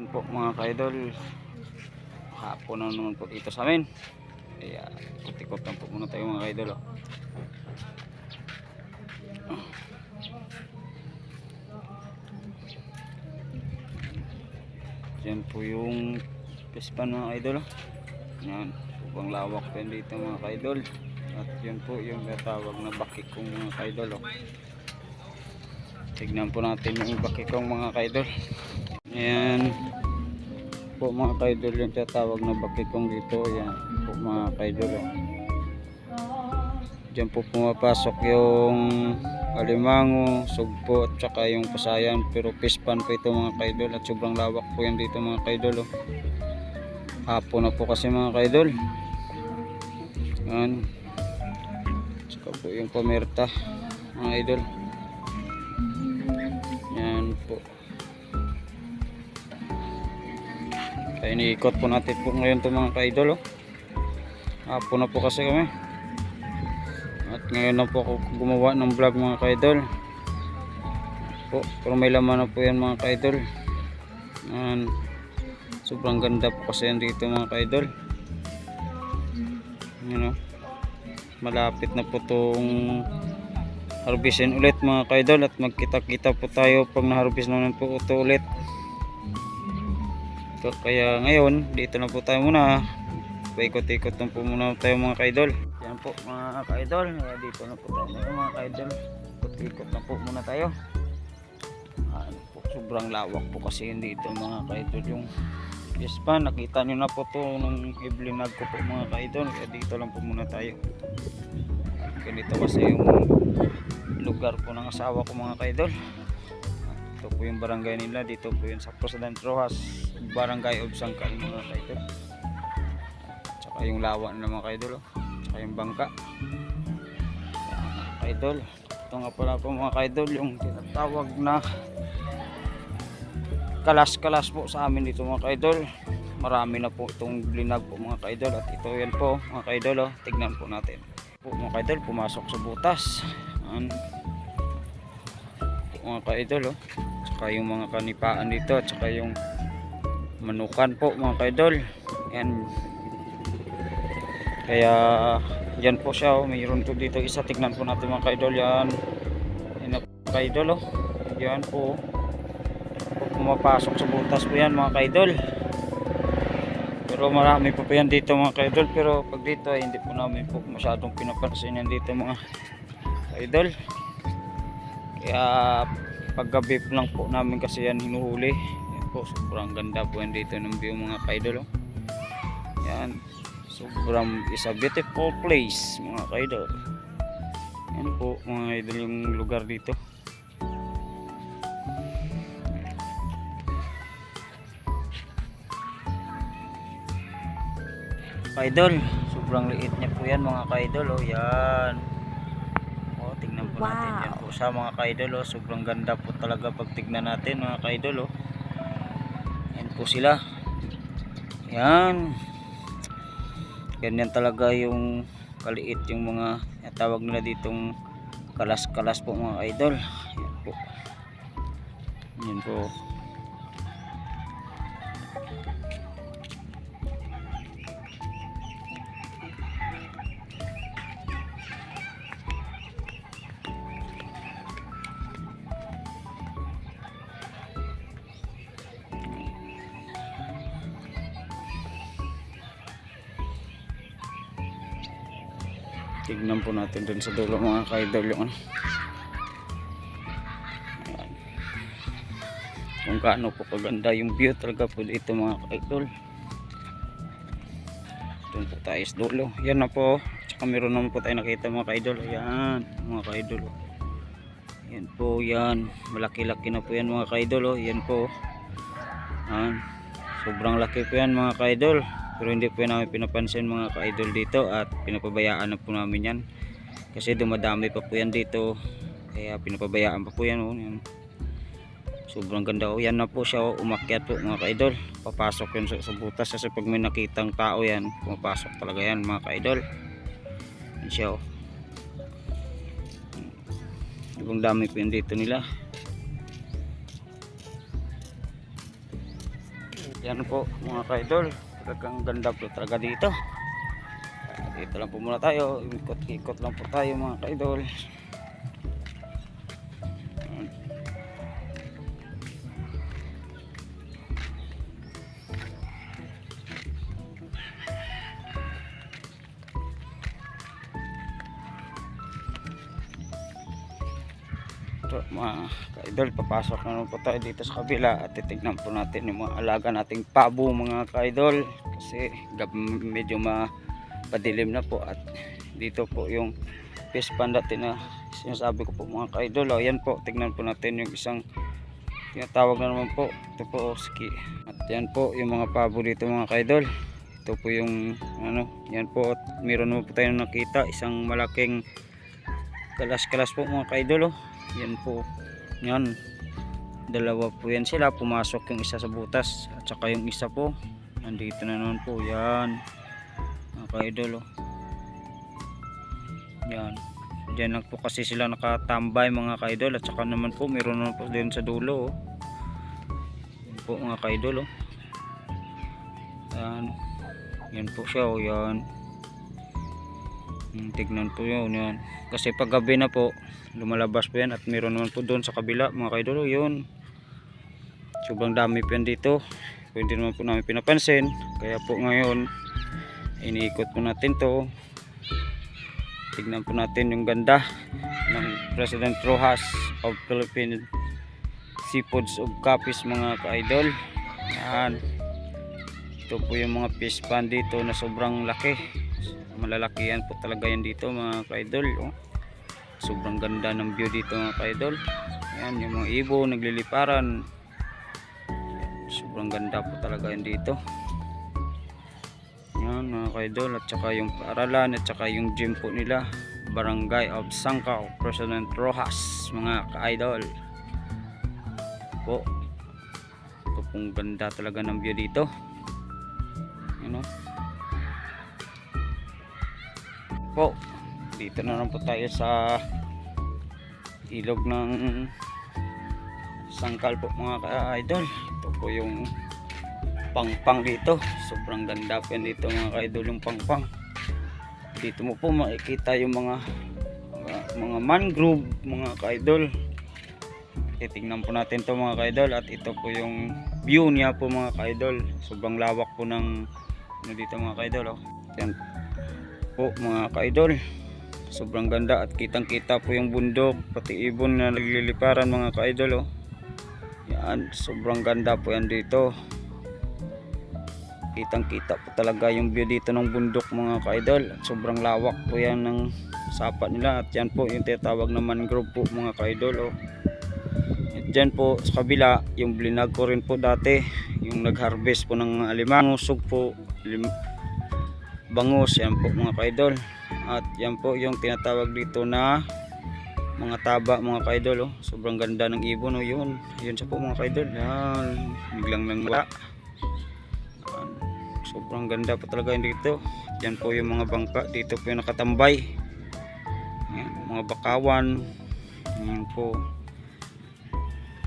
Yan po mga kaidol. Hapon na naman po dito sa amin. Kaya tikot lang po muna tayo mga kaidol. Oh. Yan po yung pispan mga kaidol. oh. Yan. Sobrang lawak po yan dito mga kaidol. At yun po yung natawag na bakikong mga kaidol. Oh. Tignan po natin yung bakikong mga kaidol. Ayan po mga kaidol yung tatawag na bakikong dito. Ayan po mga kaidol. Oh. Diyan po pumapasok yung alimango, sugpo at saka yung pasayan. Pero pispan po ito mga kaidol at sobrang lawak po yan dito mga kaidol. Oh. Hapon na po kasi mga kaidol. Ayan. Saka po yung pamerta mga idol. Kaya iniikot po natin po ngayon itong mga ka-idol. Oh. Hapon na po kasi kami. At ngayon na po ako gumawa ng vlog mga ka-idol. Po, pero may laman na po yan mga ka-idol. Yan. Sobrang ganda po kasi yan dito mga ka-idol. Yan o. Malapit na po itong harvestin ulit mga kaidol at magkita-kita po tayo pag na-harvest naman po ito ulit kaya ngayon dito na po tayo muna. Paikot-ikot na po muna tayo mga kaidol. Yan po mga kaidol. Dito na po tayo mga kaidol. Ikot-ikot na po muna tayo. Ano po, sobrang lawak po kasi dito mga kaidol. Yung Yes pa, nakita nyo na po to nung iblinag ko po mga kaidol. Kaya dito lang po muna tayo. Ganito kasi yung lugar po ng asawa ko mga kaidol. Ito po yung barangay nila dito po yun sa President Rojas barangay of Sangkal mga kaidol tsaka yung lawa nila mga kaidol oh. tsaka yung bangka kaidol ito nga pala po mga kaidol yung tinatawag na kalas-kalas po sa amin dito mga kaidol marami na po itong blinag po mga kaidol at ito yan po mga kaidol oh. tignan po natin po mga kaidol pumasok sa butas Yan. Po, mga kaidol oh. tsaka yung mga kanipaan dito tsaka yung manukan po mga kaidol. Yan. Kaya yan po siya oh. mayroon po dito isa. Tignan po natin mga kaidol. Yan. Yan po, mga kaidol oh. yan po po pumapasok sa butas po yan mga kaidol. Pero marami pa po yan dito mga kaidol. Pero pag dito ay hindi po namin po masyadong pinapansin yan dito mga kaidol. Kaya paggabi po lang po namin kasi yan hinuhuli po. Sobrang ganda po yan dito ng view mga kaidol oh. yan. Sobrang is a beautiful place mga kaidol. Yan po mga idol yung lugar dito. Kaidol sobrang liit niya po yan mga kaidol oh. Yan. Oh tingnan po natin yan po sa mga kaidol oh. Sobrang ganda po talaga pag tignan natin mga kaidol oh yan po sila. Yan ganyan talaga yung kaliit yung mga tawag nila ditong kalas kalas po mga idol. Yan po. Yan po tignan po natin dun sa dulo mga kaidol yung ano. Ayan. kung gaano po kaganda yung view talaga po dito mga kaidol. Dun po tayo sa dulo. Yan na po tsaka meron naman po tayo nakita mga kaidol. Ayan mga kaidol yan po yan. Malaki laki na po yan mga kaidol oh. yan po Ayan. sobrang laki po yan mga kaidol pero hindi po namin pinapansin mga ka-idol dito at pinapabayaan na po namin yan kasi dumadami pa po yan dito kaya pinapabayaan pa po yan, oh. yan. sobrang ganda oh. yan na po siya oh. umakyat po mga ka-idol papasok yun sa, sa butas kasi pag may nakitang tao yan pumapasok talaga yan mga ka-idol yan siya oh. ibang dami po yan dito nila Yan po mga ka-idol. Talagang ganda po talaga dito. Dito lang po muna tayo. Ikot-ikot lang po tayo mga ka-idol. Ito, mga ka-idol, papasok na po tayo dito sa kabila at titignan po natin yung mga alaga nating pabo mga ka-idol. Kasi medyo mapadilim na po at dito po yung fish pond natin na sinasabi ko po mga ka-idol. Yan po, tignan po natin yung isang tinatawag na naman po. Ito po ski. At yan po yung mga pabo dito mga ka-idol. Ito po yung ano yan po. At meron naman po tayo nakita isang malaking kalas-kalas po mga ka-idol oh. Yan po. Yan. Dalawa po yan sila. Pumasok yung isa sa butas. At saka yung isa po. Nandito na naman po. Yan. Mga ka-idol. Oh. Yan. Diyan lang po kasi sila nakatambay mga ka-idol. At saka naman po meron naman po din sa dulo. Oh. Yan po mga ka-idol. Oh. Yan. Yan po siya. Oh. Yan. Hmm, tignan po yun, yan. Kasi pag gabi na po, lumalabas po yan at meron naman po doon sa kabila mga kaidolo, yun. Sobrang dami po yan dito. Pwede naman po namin pinapansin. Kaya po ngayon, iniikot po natin to. Tignan po natin yung ganda ng President Rojas of Philippine Seafoods of Capis mga ka-idol. Yan. Ito po yung mga fish pan dito na sobrang laki malalakihan po talaga yan dito mga ka-idol oh. Sobrang ganda ng view dito mga ka-idol. Yan yung mga ibo nagliliparan. Sobrang ganda po talaga yan dito. Yan mga ka-idol at saka yung paaralan at saka yung gym po nila. Barangay of Sangkaw President Rojas mga ka-idol. Po. Ito pong ganda talaga ng view dito. You know po dito na lang po tayo sa ilog ng sangkal po mga ka-idol. Ito po yung pangpang dito. Sobrang ganda po yan dito mga ka-idol yung pangpang. Dito mo po makikita yung mga mga, mga mangrove mga ka-idol. Titingnan po natin to mga ka-idol. At ito po yung view niya po mga ka-idol. Sobrang lawak po ng ano dito mga ka-idol oh. yan po mga ka-idol sobrang ganda at kitang kita po yung bundok pati ibon na nagliliparan mga ka-idol oh. yan sobrang ganda po yan dito kitang kita po talaga yung view dito ng bundok mga ka-idol at sobrang lawak po yan ng sapa nila at yan po yung tinatawag na mangrove po mga ka-idol oh. at dyan po sa kabila yung blinag ko rin po dati yung nag-harvest po ng alimang usog po bangus yan po mga kaidol. At yan po yung tinatawag dito na mga taba mga kaidol oh. sobrang ganda ng ibon oh, yun. Yun siya po mga kaidol. Yan. Biglang nang wala. Sobrang ganda po talaga yun dito. Yan po yung mga bangka. Dito po yung nakatambay. Yan, mga bakawan. Yan po.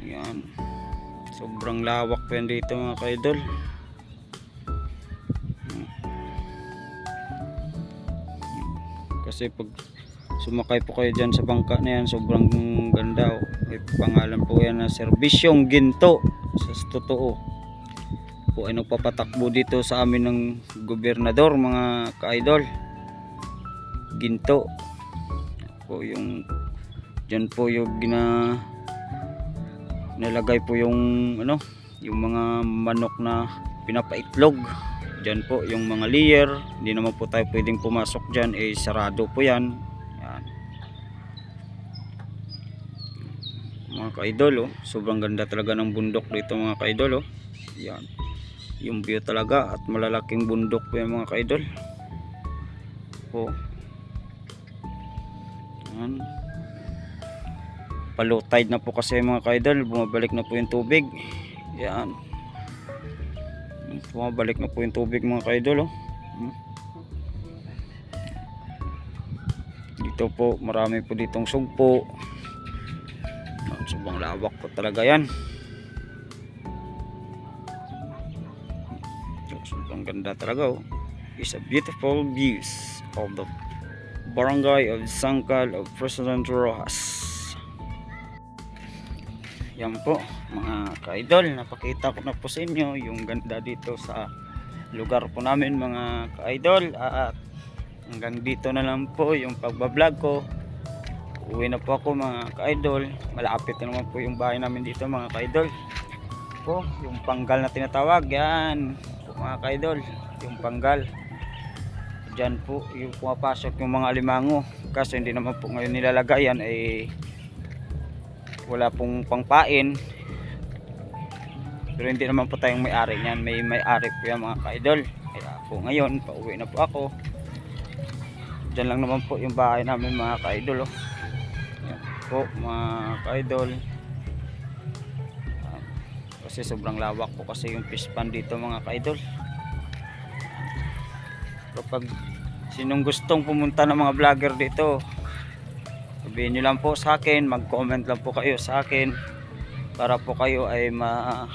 Yan. Sobrang lawak po yan dito mga kaidol kasi pag sumakay po kayo dyan sa bangka na yan sobrang ganda oh. may pangalan po yan na serbisyong ginto. Sa totoo po ay nagpapatakbo dito sa amin ng gobernador mga ka-idol. Ginto. Po yung dyan po yung gina nilagay po yung ano yung mga manok na pinapaitlog Diyan po yung mga layer, hindi naman po tayo pwedeng pumasok diyan, eh sarado po 'yan. Yan. Mga ka-idol, oh, sobrang ganda talaga ng bundok dito mga ka-idol, oh. Yan. Yung view talaga at malalaking bundok po yung mga ka-idol. Po. Yan. Palo tide na po kasi mga ka-idol, bumabalik na po yung tubig. Yan bumabalik na po yung tubig mga kaidol oh. Hmm. dito po marami po ditong sugpo sobrang lawak po talaga yan Sobrang ganda talaga oh. It's a beautiful views of the barangay of Sangkal of President Rojas. Yan po mga ka-idol, napakita ko na po sa inyo yung ganda dito sa lugar po namin mga ka-idol at hanggang dito na lang po yung pagbablog ko. Uwi na po ako mga ka-idol. Malapit na naman po yung bahay namin dito mga ka-idol. Po, yung panggal na tinatawag, yan po, mga ka-idol, yung panggal. Diyan po yung pumapasok yung mga alimango. Kaso hindi naman po ngayon nilalagayan ay wala pong pangpain. Pero hindi naman po tayong may-ari niyan. May may-ari po yan mga ka-idol. Kaya po ngayon, pauwi na po ako. Diyan lang naman po yung bahay namin mga ka-idol. Oh. Yan po mga ka-idol. Ah, Kasi sobrang lawak po kasi yung fish pond dito mga ka-idol. Kapag sinong gustong pumunta ng mga vlogger dito, sabihin nyo lang po sa akin, mag-comment lang po kayo sa akin para po kayo ay ma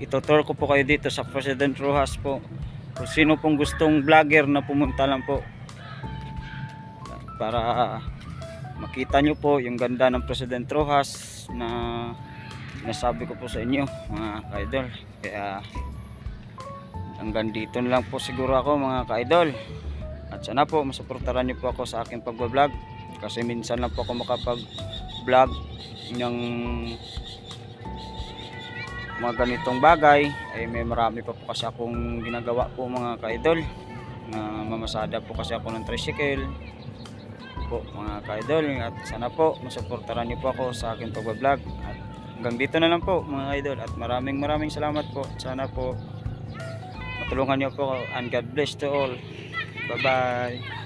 itutur ko po kayo dito sa President Rojas po. Kung sino pong gustong vlogger na pumunta lang po. Para makita nyo po yung ganda ng President Rojas na nasabi ko po sa inyo mga ka-idol. Kaya hanggang dito lang po siguro ako mga ka-idol. At sana po masuportaran nyo po ako sa aking pagbablog. Kasi minsan lang po ako makapag vlog ng mga ganitong bagay ay may marami pa po kasi akong ginagawa po mga ka-idol. Na mamasada po kasi ako ng tricycle. Po mga ka-idol at sana po masuportaran nyo po ako sa aking pagbablog. At hanggang dito na lang po mga idol at maraming maraming salamat po. Sana po matulungan nyo po and God bless to all. Bye bye